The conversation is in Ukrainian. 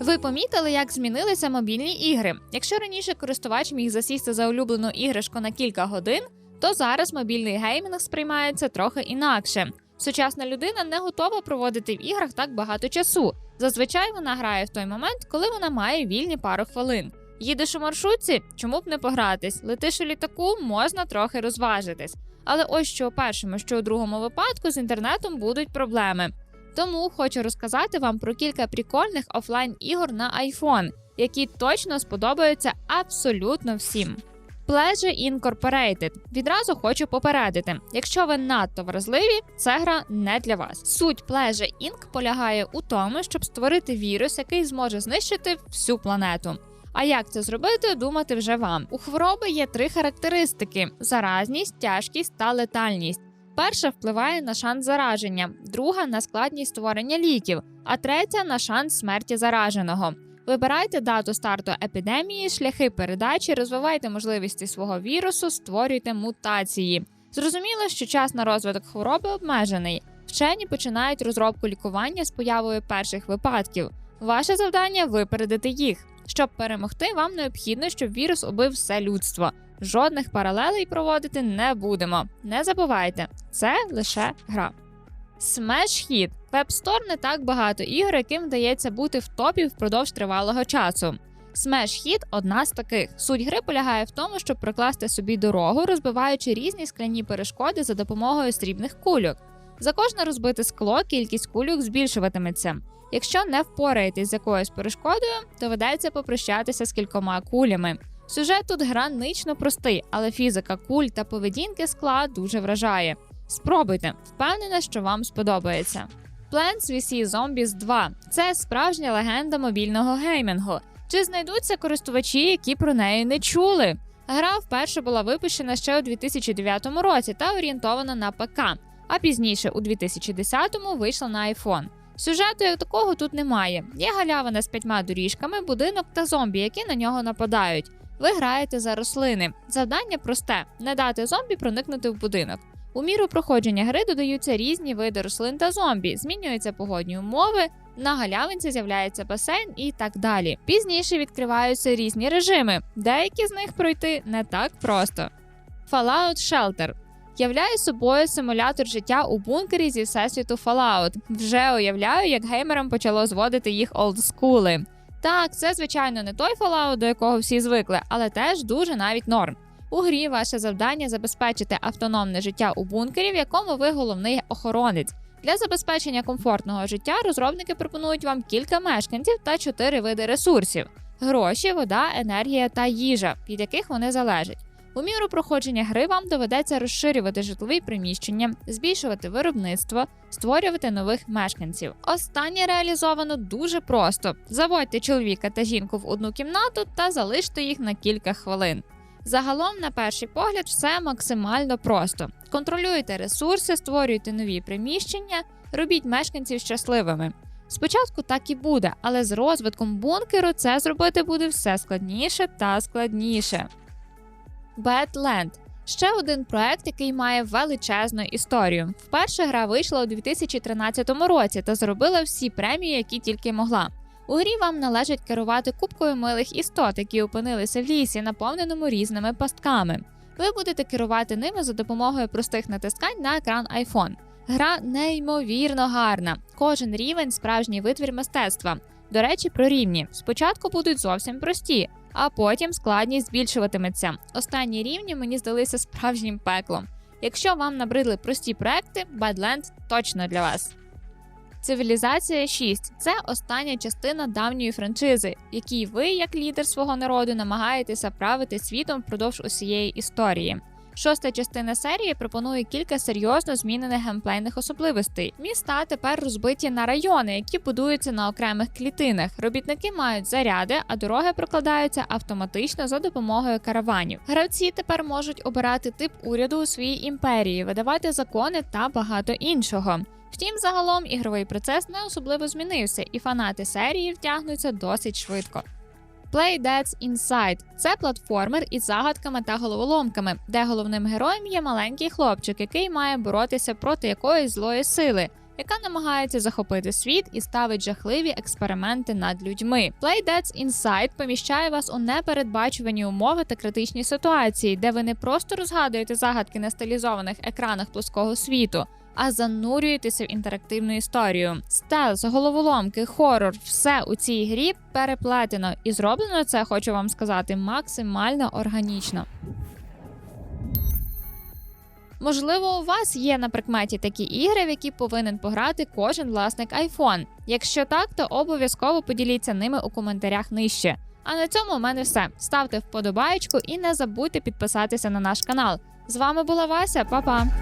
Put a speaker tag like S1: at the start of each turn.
S1: Ви помітили, як змінилися мобільні ігри? Якщо раніше користувач міг засісти за улюблену іграшку на кілька годин, то зараз мобільний геймінг сприймається трохи інакше. Сучасна людина не готова проводити в іграх так багато часу. Зазвичай вона грає в той момент, коли вона має вільні пару хвилин. Їдеш у маршрутці, чому б не погратись? Летиш у літаку, можна трохи розважитись. Але ось що у першому, що у другому випадку з інтернетом будуть проблеми. Тому хочу розказати вам про кілька прикольних офлайн ігор на iPhone, які точно сподобаються абсолютно всім. Pleasure Incorporated. Відразу хочу попередити: якщо ви надто вразливі, ця гра не для вас. Суть Pleasure Inc. полягає у тому, щоб створити вірус, який зможе знищити всю планету. А як це зробити, думати вже вам. У хвороби є три характеристики: заразність, тяжкість та летальність. Перша впливає на шанс зараження, друга на складність створення ліків, а третя на шанс смерті зараженого. Вибирайте дату старту епідемії, шляхи передачі, розвивайте можливості свого вірусу, створюйте мутації. Зрозуміло, що час на розвиток хвороби обмежений. Вчені починають розробку лікування з появою перших випадків. Ваше завдання випередити їх. Щоб перемогти, вам необхідно, щоб вірус убив все людство. Жодних паралелей проводити не будемо. Не забувайте, це лише гра. Smash Hit. В App Store не так багато ігор, яким вдається бути в топі впродовж тривалого часу. Smash Hit – одна з таких. Суть гри полягає в тому, щоб прокласти собі дорогу, розбиваючи різні скляні перешкоди за допомогою срібних кульок. За кожне розбите скло кількість кульок збільшуватиметься. Якщо не впораєтесь з якоюсь перешкодою, доведеться попрощатися з кількома кулями. Сюжет тут гранично простий, але фізика куль та поведінки скла дуже вражає. Спробуйте, впевнена, що вам сподобається. Plants vs. Zombies 2 це справжня легенда мобільного геймінгу. Чи знайдуться користувачі, які про неї не чули? Гра вперше була випущена ще у 2009 році та орієнтована на ПК, а пізніше, у 2010-му, вийшла на iPhone. Сюжету як такого тут немає. Є галявина з п'ятьма доріжками, будинок та зомбі, які на нього нападають. Ви граєте за рослини. Завдання просте: не дати зомбі проникнути в будинок. У міру проходження гри додаються різні види рослин та зомбі, змінюються погодні умови, на галявинці з'являється басейн і так далі. Пізніше відкриваються різні режими, деякі з них пройти не так просто. Fallout Shelter являє собою симулятор життя у бункері зі всесвіту Fallout. Вже уявляю, як геймерам почало зводити їх олдскули. Так, це звичайно не той Fallout, до якого всі звикли, але теж дуже навіть норм. У грі ваше завдання забезпечити автономне життя у бункері, в якому ви головний охоронець. Для забезпечення комфортного життя розробники пропонують вам кілька мешканців та чотири види ресурсів: гроші, вода, енергія та їжа, від яких вони залежать. У міру проходження гри вам доведеться розширювати житлові приміщення, збільшувати виробництво, створювати нових мешканців. Останнє реалізовано дуже просто: заводьте чоловіка та жінку в одну кімнату та залиште їх на кілька хвилин. Загалом, на перший погляд, все максимально просто: контролюйте ресурси, створюйте нові приміщення, робіть мешканців щасливими. Спочатку так і буде, але з розвитком бункеру це зробити буде все складніше та складніше. Badland – ще один проект, який має величезну історію. Вперше гра вийшла у 2013 році та зробила всі премії, які тільки могла. У грі вам належить керувати кубкою милих істот, які опинилися в лісі, наповненому різними пастками. Ви будете керувати ними за допомогою простих натискань на екран iPhone. Гра неймовірно гарна. Кожен рівень справжній витвір мистецтва. До речі, про рівні. Спочатку будуть зовсім прості, а потім складність збільшуватиметься. Останні рівні мені здалися справжнім пеклом. Якщо вам набридли прості проекти, Badland точно для вас. Цивілізація 6 це остання частина давньої франшизи, якій ви, як лідер свого народу, намагаєтеся правити світом впродовж усієї історії. Шоста частина серії пропонує кілька серйозно змінених геймплейних особливостей. Міста тепер розбиті на райони, які будуються на окремих клітинах. Робітники мають заряди, а дороги прокладаються автоматично за допомогою караванів. Гравці тепер можуть обирати тип уряду у своїй імперії, видавати закони та багато іншого. Втім, загалом ігровий процес не особливо змінився, і фанати серії втягнуться досить швидко. Play Dead's Inside – це платформер із загадками та головоломками, де головним героєм є маленький хлопчик, який має боротися проти якоїсь злої сили, яка намагається захопити світ і ставить жахливі експерименти над людьми. Playdead's Inside поміщає вас у непередбачувані умови та критичні ситуації, де ви не просто розгадуєте загадки на стилізованих екранах плоского світу. А занурюєтеся в інтерактивну історію. Стелс, головоломки, хорор, все у цій грі переплетено, і зроблено це, хочу вам сказати, максимально органічно. Можливо, у вас є на прикметі такі ігри, в які повинен пограти кожен власник iPhone. Якщо так, то обов'язково поділіться ними у коментарях нижче. А на цьому у мене все. Ставте вподобаєчку і не забудьте підписатися на наш канал. З вами була Вася, па-па!